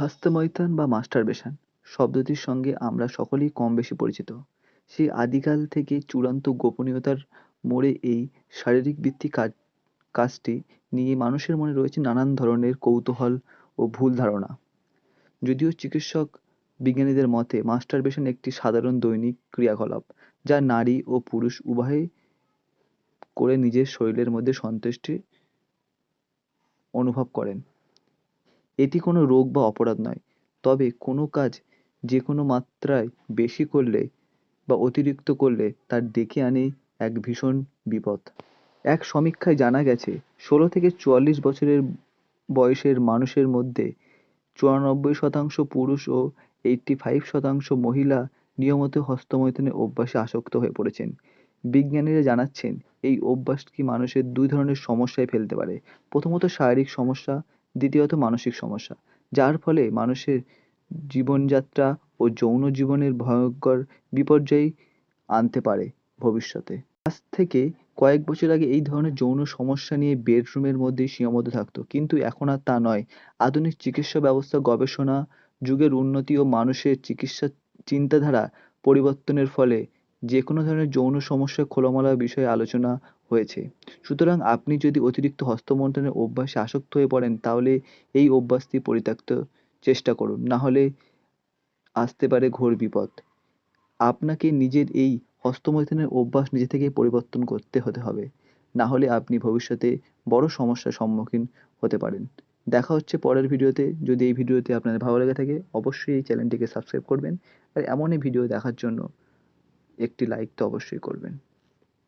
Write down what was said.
হস্তমৈথুন বা মাস্টারবেশন শব্দটির সঙ্গে আমরা সকলেই কম বেশি পরিচিত। সেই আদিকাল থেকে চূড়ান্ত গোপনীয়তার মোড়ে এই শারীরিক বৃত্তি কাজ কাজটি নিয়ে মানুষের মনে রয়েছে নানান ধরনের কৌতূহল ও ভুল ধারণা। যদিও চিকিৎসক বিজ্ঞানীদের মতে মাস্টারবেশন একটি সাধারণ দৈনিক ক্রিয়াকলাপ যা নারী ও পুরুষ উভয়ই করে নিজের শরীরের মধ্যে সন্তুষ্টি অনুভব করেন। এটি কোনো রোগ বা অপরাধ নয়। তবে কোনো কাজ যে কোনো মাত্রায় বেশি করলে বা অতিরিক্ত করলে তার ডেকে আনে এক ভীষণ বিপদ। এক সমীক্ষায় জানা গেছে, ষোলো থেকে চুয়াল্লিশ বছরের বয়সের মানুষের মধ্যে চুরানব্বই শতাংশ পুরুষ ও এইট্টি ফাইভ শতাংশ মহিলা নিয়মিত হস্তমৈথুনের অভ্যাসে আসক্ত হয়ে পড়েছেন। বিজ্ঞানীরা জানাচ্ছেন, এই অভ্যাসটি মানুষের দুই ধরনের সমস্যায় ফেলতে পারে। প্রথমত শারীরিক সমস্যা দ্বিতীয়ত মানসিক সমস্যা, যার ফলে মানুষের জীবনযাত্রা ও যৌন জীবনের ভয়ঙ্কর বিপর্যয় আনতে পারে ভবিষ্যতে। আজ থেকে কয়েক বছর আগে এই ধরনের যৌন সমস্যা নিয়ে বেডরুমের মধ্যেই সীমাবদ্ধ থাকতো, কিন্তু এখন আর তা নয়। আধুনিক চিকিৎসা ব্যবস্থা, গবেষণা যুগের উন্নতি ও মানুষের চিকিৎসা চিন্তাধারা পরিবর্তনের ফলে যে কোনো ধরনের যৌন সমস্যা, খোলামেলা বিষয়ে আলোচনা হয়েছে। সুতরাং আপনি যদি অতিরিক্ত হস্তমৈথুনের অভ্যাসে আসক্ত হয়ে পড়েন, তাহলে এই অভ্যাসটি পরিত্যক্ত চেষ্টা করুন। না হলে আসতে পারে ঘোর বিপদ। আপনাকে নিজের এই হস্তমৈথুনের অভ্যাস নিজে থেকেই পরিবর্তন করতে হতে হবে। না হলে আপনি ভবিষ্যতে বড় সমস্যার সম্মুখীন হতে পারেন। দেখা হচ্ছে পরের ভিডিওতে। যদি এই ভিডিওতে আপনাদের ভালো লেগে থাকে, অবশ্যই এই চ্যানেলটিকে সাবস্ক্রাইব করবেন। আর এমনই ভিডিও দেখার জন্য একটি লাইক তো অবশ্যই করবেন।